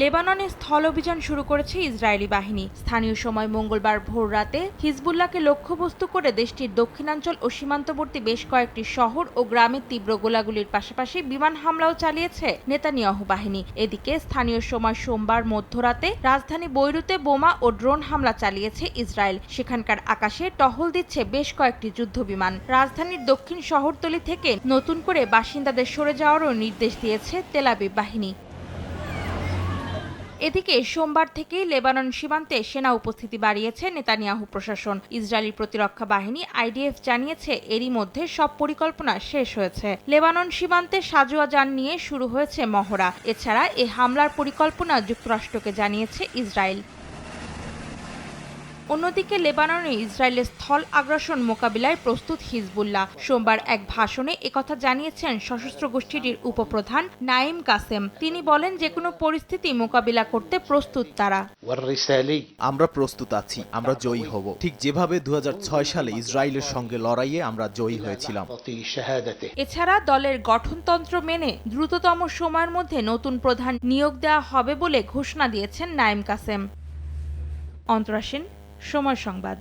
লেবাননে স্থল অভিযান শুরু করেছে ইসরায়েলি বাহিনী। স্থানীয় সময় মঙ্গলবার ভোর রাতে হিজবুল্লাহকে লক্ষ্যবস্তু করে দেশটির দক্ষিণাঞ্চল ও সীমান্তবর্তী বেশ কয়েকটি শহর ও গ্রামে তীব্র গোলাগুলির পাশাপাশি বিমান হামলাও চালিয়েছে নেতানিয়াহু বাহিনী। এদিকে স্থানীয় সময় সোমবার মধ্যরাতে রাজধানী বৈরুতে বোমা ও ড্রোন হামলা চালিয়েছে ইসরায়েল। সেখানকার আকাশে টহল দিচ্ছে বেশ কয়েকটি যুদ্ধবিমান। রাজধানীর দক্ষিণ শহরতলি থেকে নতুন করে বাসিন্দাদের সরে যাওয়ারও নির্দেশ দিয়েছে তেলাবিব বাহিনী। এদিকে সোমবার থেকেই লেবানন সীমান্তে সেনা উপস্থিতি বাড়িয়েছে নেতানিয়াহু প্রশাসন। ইসরায়েলি প্রতিরক্ষা বাহিনী আইডিএফ জানিয়েছে, এরই মধ্যে সব পরিকল্পনা শেষ হয়েছে। লেবানন সীমান্তে সাজোয়া যান নিয়ে শুরু হয়েছে মহড়া। এছাড়া এ হামলার পরিকল্পনা যুক্তরাষ্ট্রকে জানিয়েছে ইসরায়েল। অন্যদিকে লেবাননে ইসরায়েলের স্থল আগ্রাসন মোকাবিলায় প্রস্তুত হিজবুল্লাহ। সোমবার এক ভাষণে একথা জানিয়েছেন সশস্ত্র গোষ্ঠীটির উপপ্রধান নাইম কাসেম। তিনি বলেন যে কোনো পরিস্থিতি মোকাবিলা করতে প্রস্তুত তারা। আমরা প্রস্তুত আছি আমরা জয়ী হব। ঠিক যেভাবে দু হাজার ছয় সালে ইসরায়েলের সঙ্গে লড়াইয়ে আমরা জয়ী হয়েছিলাম। এছাড়া দলের গঠনতন্ত্র মেনে দ্রুততম সময়ের মধ্যে নতুন প্রধান নিয়োগ দেওয়া হবে বলে ঘোষণা দিয়েছেন নাইম কাসেম। অন্তরাসেন সময় সংবাদ।